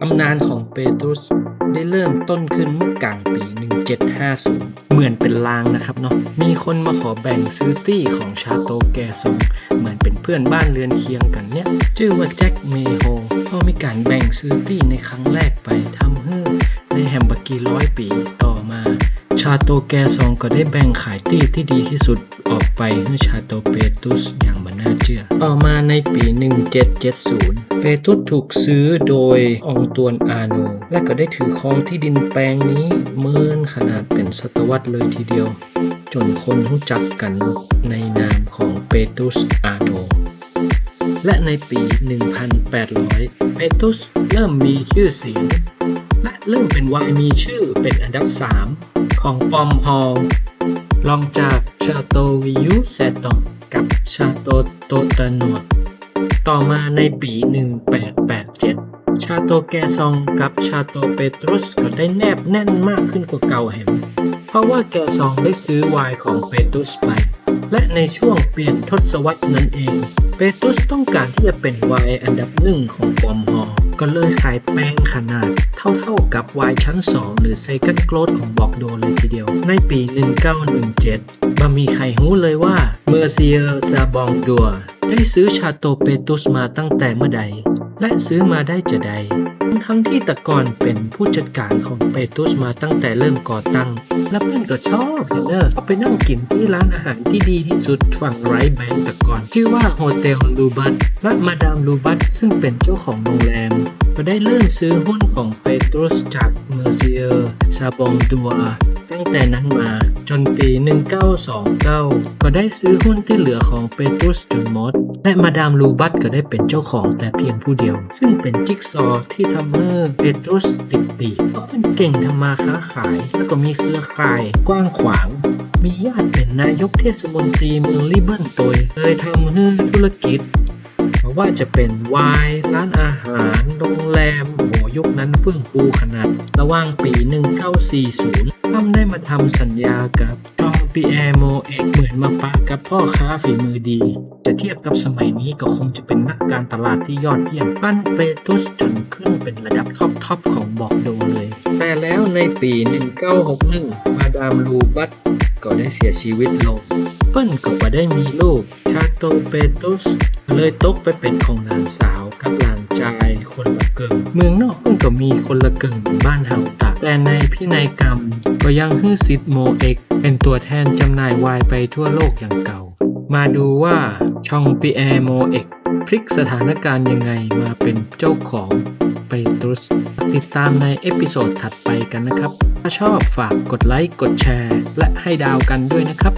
ตำนานของเปโตรสได้เริ่มต้นขึ้นเมื่อกลางปี 1750 เหมือนเป็นลางนะครับเนาะ มีคนมาขอแบ่งซื้อที่ของชาโตแกซงเหมือนเป็นเพื่อนบ้านเรือนเคียงกันเนี่ย ชื่อว่าแจ็คเมโฮก็มีการแบ่งซื้อที่ในครั้งแรกไปทำให้ในแฮมเบอร์กีร้อยปีาโตแกซองก็ได้แบ่งขายที่ที่ดีที่สุดออกไปให้ชาโตเปตุสอย่างมันน่าเชื่อ ต่อมาในปี 1770 เปตุสถูกซื้อโดยองตวนอาโน และก็ได้ถือครองที่ดินแปลงนี้เมินขนาดเป็นศตวรรษเลยทีเดียว จนคนรู้จักกันในนามของเปตุสอาโนและในปี 1800 เปตุสเริ่มมีชื่อเสียงและเริ่มเป็นวายมีชื่อเป็นอันดับ 3 ของปอมฮอลรองจากชาโตวิยุแซตองกับชาโตโตตานวดต่อมาในปี 1887 ชาโตแกซองกับชาโตเปตรุสก็ได้แนบแน่นมากขึ้นกว่าเก่าแหมเพราะว่าแกซองได้ซื้อไวน์ของเปตรุสไปและในช่วงเปลี่ยนทศวรรษนั้นเอง เปตุสต้องการที่จะเป็นไวน์อันดับหนึ่งของปอมฮอล ก็เลยขายแป้งขนาด เท่าๆกับวายชั้น 2 หรือ Second g r o w t ของบอกโดเลยทีเดียว ในปี 1917บ่มีใครรู้เลยว่าเมอร์เซียซาบองดัวได้ซื้อชาโตเปตุสมาตั้งแต่เมื่อใด และซื้อมาได้จะใด ทั้งที่แต่ก่อนเป็นผู้จัดการของเปตุสมาตั้งแต่เริ่มก่อตั้ง และเพื่อนก็ชอบเนเนอะเขาไปนั่งกินที่ร้านอาหารที่ดีที่สุดฝั่งไรแบงแต่ก่อน ชื่อว่าโฮเทลลูบัตและมาดามลูบัตซึ่งเป็นเจ้าของโรงแรมก็ได้เริ่มซื้อหุ้นของเปโตรสจากเมอร์เซียซาบองดัวตั้งแต่นั้นมาจนปี 1929 ก็ได้ซื้อหุ้นที่เหลือของเปโตรสจนหมด และมาดามลูบัตก็ได้เป็นเจ้าของแต่เพียงผู้เดียว ซึ่งเป็นจิ๊กซอว์ที่ทำให้เปโตรสติดปีกเพราะเป็นเก่งทำมาค้าขาย แล้วก็มีเครือข่ายกว้างขวาง มีญาติเป็นนายกเทศมนตรีเมืองลิเบิลตัวเคยทำให้ธุรกิจว่าจะเป็นวน์ร้านอาหารโรงแรมโหยุคนั้นเฟื่องฟูขนาด ระหว่างปี 1940 ทำได้มาทำสัญญากับทองปีแอโมเอกเหมือนมาปะกับพ่อค้าฝีมือดี จะเทียบกับสมัยนี้ก็คงจะเป็นนักการตลาดที่ยอดเยี่ยมปั้นเปตุสจนขึ้นเป็นระดับท็อปทอปของบอกโดเลย แต่แล้วในปี 1961 มาดามลูบัตก็ได้เสียชีวิตลง เปิ้ลก็บ่ได้มีลูกชาโตเปตุสเลยตกไปเป็นของหลานสาวกับหลานชายคนละเกิงเมืองนอกเพิ่งก็มีคนละเกิงเหมือนบ้านเฮาตะ แต่ในพินัยกรรมก็ยังฮื้อซิดโมเอกเป็นตัวแทนจำหน่ายวายไปทั่วโลกอย่างเก่า มาดูว่าชองปีแอร์โมเอกพลิกสถานการณ์ยังไงมาเป็นเจ้าของไปตรุสติดตามในเอพิโซดถัดไปกันนะครับ ถ้าชอบฝากกดไลค์ กดแชร์ และให้ดาวกันด้วยนะครับ